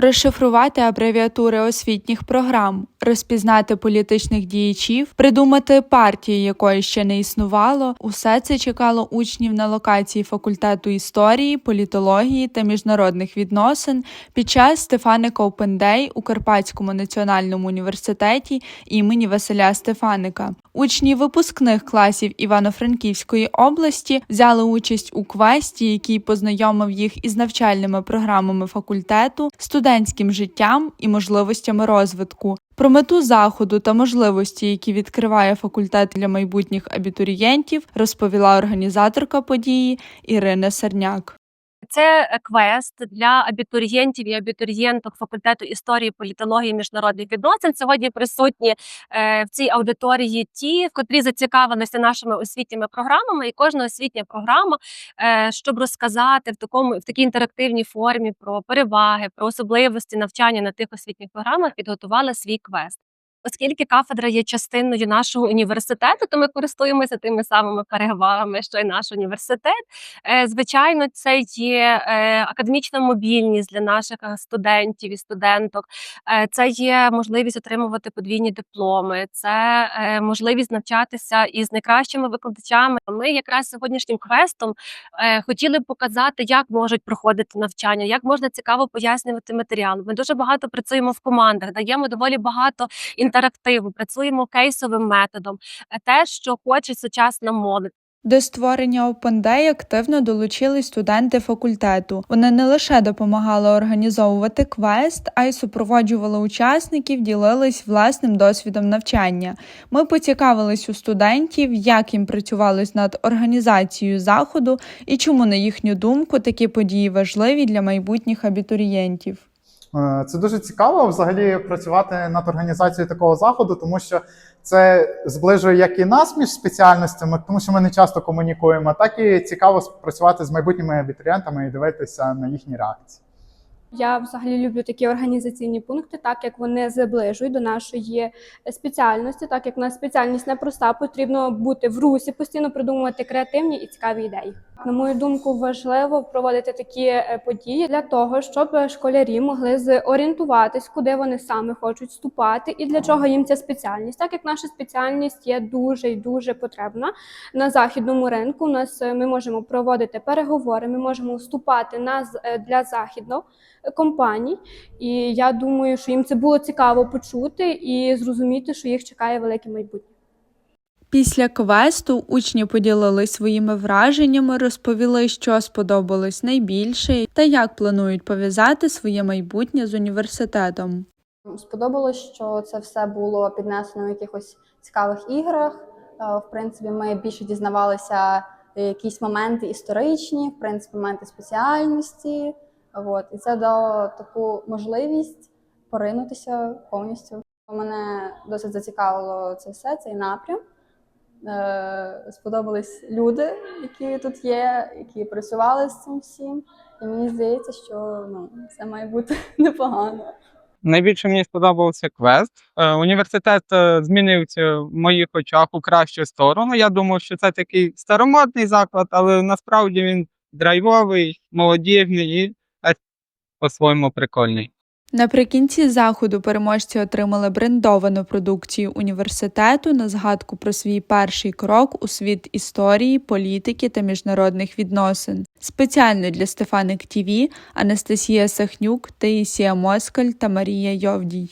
розшифрувати абревіатури освітніх програм, розпізнати політичних діячів, придумати партії, якої ще не існувало. Усе це чекало учнів на локації факультету історії, політології та міжнародних відносин під час Стефаника Day у Карпатському національному університеті імені Василя Стефаника. Учні випускних класів Івано-Франківської області взяли участь у квесті, який познайомив їх із навчальними програмами факультету, студентським життям і можливостями розвитку. Про мету заходу та можливості, які відкриває факультет для майбутніх абітурієнтів, розповіла організаторка події Ірина Серняк. Це е, квест для абітурієнтів і абітурієнток факультету історії, політології, міжнародних відносин. Сьогодні присутні е, в цій аудиторії ті, котрі зацікавилися нашими освітніми програмами, і кожна освітня програма, е, щоб розказати в такому в такій інтерактивній формі про переваги, про особливості навчання на тих освітніх програмах, підготувала свій квест. Оскільки кафедра є частиною нашого університету, то ми користуємося тими самими перевагами, що й наш університет. Е, Звичайно, це є е, академічна мобільність для наших е, студентів і студенток. Це є можливість отримувати подвійні дипломи, це можливість навчатися із найкращими викладачами. Ми якраз сьогоднішнім квестом хотіли б показати, як можуть проходити навчання, як можна цікаво пояснювати матеріал. Ми дуже багато працюємо в командах, даємо доволі багато інтерактиву, працюємо кейсовим методом, е, те, що хоче сучасна молодь. До створення Open Day активно долучились студенти факультету. Вони не лише допомагали організовувати квест, а й супроводжували учасників, ділились власним досвідом навчання. Ми поцікавились у студентів, як їм працювалось над організацією заходу і чому, на їхню думку, такі події важливі для майбутніх абітурієнтів. Е, Це дуже цікаво взагалі працювати над організацією такого заходу, тому що це зближує як і нас між спеціальностями, тому що ми не часто комунікуємо, так і цікаво працювати з майбутніми абітурієнтами і дивитися на їхні реакції. Я взагалі люблю такі організаційні пункти, так як вони зближують до нашої спеціальності, так як у нас спеціальність непроста, потрібно бути в русі, постійно придумувати креативні і цікаві ідеї. На мою думку, важливо проводити такі е, події для того, щоб школярі могли зорієнтуватись, куди вони саме хочуть вступати, і для чого їм ця спеціальність. Так як наша спеціальність є дуже і дуже потрібна на західному ринку. У нас е, ми можемо проводити переговори, ми можемо вступати на е, для західного компаній. І я думаю, що їм це було цікаво почути і зрозуміти, що їх чекає велике майбутнє. Після квесту учні поділились своїми враженнями, розповіли, що сподобалось найбільше, та як планують пов'язати своє майбутнє з університетом. Сподобалось, що це все було піднесено в якихось цікавих іграх. Е, В принципі, ми більше дізнавалися якісь моменти історичні, в принципі, моменти спеціальності. От. І це дало таку можливість поринутися повністю. Мене досить зацікавило це все, цей напрям. Е, Сподобались люди, які тут є, які працювали з цим всім. І мені здається, що ну, це має бути непогано. Найбільше мені сподобався квест. Е, Університет е, змінився в моїх очах у кращу сторону. Я думав, що це такий старомодний заклад, але насправді він драйвовий, молодіжний по-своєму прикольний. Наприкінці заходу переможці отримали брендовану продукцію університету на згадку про свій перший крок у світ історії, політики та міжнародних відносин. Спеціально для Стефаник ТІВІ Анастасія Сахнюк, Таїсія Москаль та Марія Йовдій.